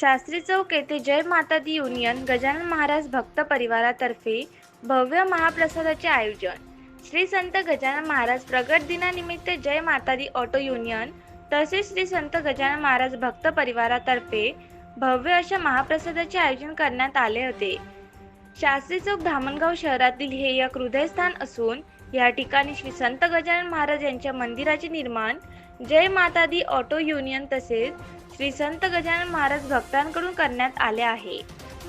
शास्त्री चौक येथे जय माता दी युनियन गजानन महाराज भक्त परिवारातर्फे भव्य महाप्रसादाचे आयोजन. श्री संत गजानन महाराज प्रगट दिनानिमित्त जय माता दी ऑटो युनियन तसेच श्री संत गजानन महाराज भक्त परिवारातर्फे भव्य अशा महाप्रसादाचे आयोजन करण्यात आले होते. शास्त्री चौक धामणगाव शहरातील हे एक हृदयस्थान असून या ठिकाणी श्री संत गजानन महाराज यांच्या मंदिराचे निर्माण जय माता दी ऑटो युनियन तसेच श्री संत गजानन महाराज भक्तांकडून करण्यात आले आहे.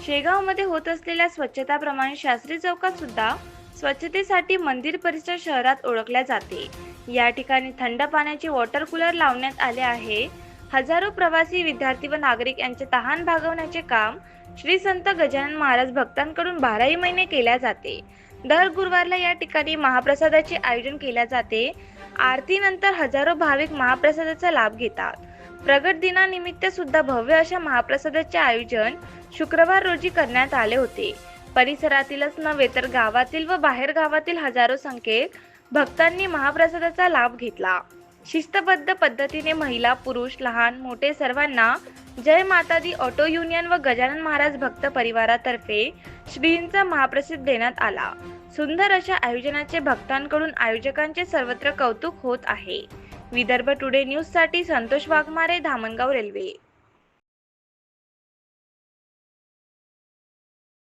शेगावमध्ये होत असलेल्या स्वच्छताप्रमाणे शास्त्री चौकात सुद्धा स्वच्छतेसाठी मंदिर परिसर शहरात ओळखल्या जाते. या ठिकाणी थंड पाण्याचे वॉटर कूलर लावण्यात आले आहे. हजारो प्रवासी विद्यार्थी व नागरिक यांचे तहान भागवण्याचे काम श्री संत गजानन महाराज भक्तांकडून बाराही महिने केल्या जाते. दर गुरुवारला या ठिकाणी महाप्रसादाचे आयोजन केल्या जाते. आरतीनंतर हजारो भाविक महाप्रसादाचा लाभ घेतात. प्रगट दिनानिमित्त सुद्धा भव्य अशा महाप्रसादाचे आयोजन शुक्रवार रोजी करण्यात आले होते. परिसरातीलच नव्हे तर गावातील व बाहेर गावातील हजारो संख्येत भक्तांनी महाप्रसादाचा लाभ घेतला. शिस्तबद्ध पद्धतीने महिला पुरुष लहान मोठे सर्वांना जय माता दी ऑटो युनियन व गजानन महाराज भक्त परिवारातर्फे श्रींचा महाप्रसिद्ध देण्यात आला. सुंदर अशा आयोजनाचे भक्तांकडून आयोजकांचे सर्वत्र कौतुक होत आहे. विदर्भ टुडे न्यूजसाठी संतोष वाघमारे धामणगाव रेल्वे.